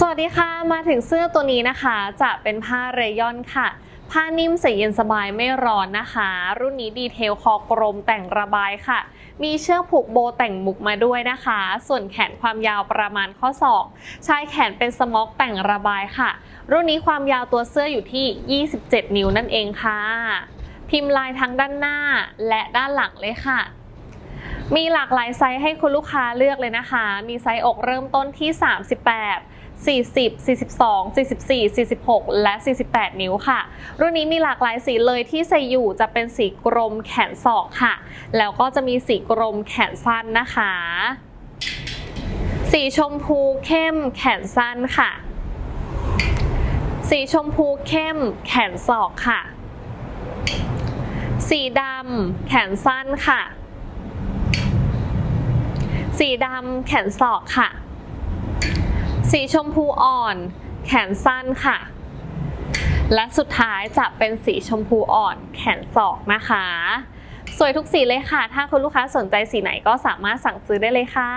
สวัสดีค่ะมาถึงเสื้อตัวนี้นะคะ จะเป็นผ้าเรยอนค่ะ ผ้านิ่มใส่เย็นสบายไม่ร้อนนะคะ รุ่นนี้ดีเทลคอกลมแต่งระบายค่ะ มีเชือกผูกโบแต่งมุกมาด้วยนะคะ ส่วนแขนความยาวประมาณข้อศอกชายแขนเป็นสม็อกแต่งระบายค่ะ รุ่นนี้ความยาวตัวเสื้ออยู่ที่ 27 นิ้วนั่นเองค่ะ พิมพ์ลายทั้งด้านหน้าและด้านหลังเลยค่ะ มีหลากหลายไซส์ให้คุณลูกค้าเลือกเลยนะคะ มีไซส์อกเริ่มต้นที่ 38 40 42 44 46 และ 48 นิ้วค่ะ รุ่นนี้มีหลากหลายสีเลยที่ใส่อยู่จะเป็นสีกรมแขนศอกค่ะ แล้วก็จะมีสีกรมแขนสั้นนะคะ สีชมพูเข้มแขนสั้นค่ะ สีชมพูเข้มแขนศอกค่ะ สีดำแขนสั้นค่ะ สีดำแขนศอกค่ะ สีชมพูอ่อน แขนสั้นค่ะ และสุดท้ายจะเป็นสีชมพูอ่อน แขนศอกนะคะ สวยทุกสีเลยค่ะ ถ้าคุณลูกค้าสนใจสีไหนก็สามารถสั่งซื้อได้เลยค่ะ